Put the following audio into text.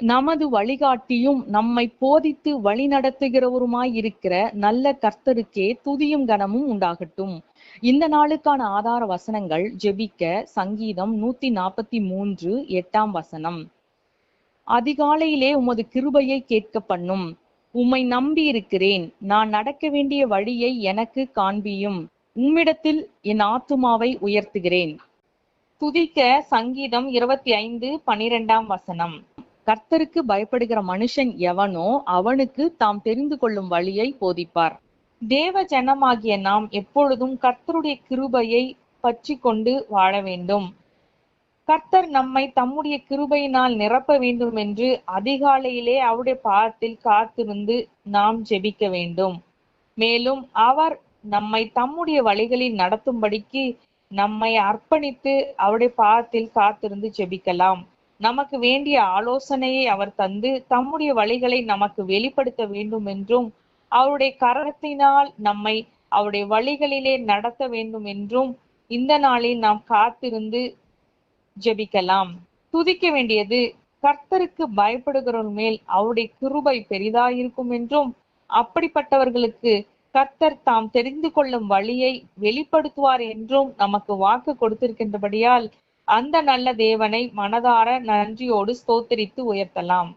நமது வழிகாட்டியும் நம்மை போதித்து வழிநடத்துகிறவருமாயிருக்கிற நல்ல கர்த்தருக்கே துதியும் கனமும் உண்டாகட்டும். இந்த நாளுக்கான ஆதார வசனங்கள் ஜெபிக்க சங்கீதம் நூத்தி நாற்பத்தி மூன்று எட்டாம் வசனம். அதிகாலையிலே உமது கிருபையை கேட்க பண்ணும் உம்மை நம்பி இருக்கிறேன். நான் நடக்க வேண்டிய வழியை எனக்கு காண்பியும். உம்மிடத்தில் என் ஆத்துமாவை உயர்த்துகிறேன். துதிக்க சங்கீதம் இருபத்தி ஐந்து பனிரெண்டாம் வசனம். கர்த்தருக்கு பயப்படுகிற மனுஷன் எவனோ அவனுக்கு தாம் தெரிந்து கொள்ளும் வழியை போதிப்பார். தேவ ஜனமாகிய நாம் எப்பொழுதும் கர்த்தருடைய கிருபையை பற்றி கொண்டு வாழ வேண்டும். கர்த்தர் நம்மை தம்முடைய கிருபையினால் நிரப்ப வேண்டும் என்று அதிகாலையிலே அவருடைய பாதத்தில் காத்திருந்து நாம் ஜெபிக்க வேண்டும். மேலும் அவர் நம்மை தம்முடைய வழிகளில் நடத்தும்படிக்கு நம்மை அர்ப்பணித்து அவருடைய பாதத்தில் காத்திருந்து ஜெபிக்கலாம். நமக்கு வேண்டிய ஆலோசனையை அவர் தந்து தம்முடைய வழிகளை நமக்கு வெளிப்படுத்த வேண்டும் என்றும் அவருடைய கரத்தினால் நம்மை அவருடைய வழிகளிலே நடத்த வேண்டும் என்றும் இந்த நாளில் நாம் காத்திருந்து ஜெபிக்கலாம். துதிக்க வேண்டியது கர்த்தருக்கு பயப்படுகிறவர் மேல் அவருடைய கிருபை பெரிதாயிருக்கும் என்றும் அப்படிப்பட்டவர்களுக்கு கர்த்தர் தாம் தெரிந்து கொள்ளும் வழியை வெளிப்படுத்துவார் என்றும் நமக்கு வாக்கு கொடுத்திருக்கின்றபடியால் அந்த நல்ல தேவனை மனதார நன்றியோடு ஸ்தோத்திரித்து உயர்த்தலாம்.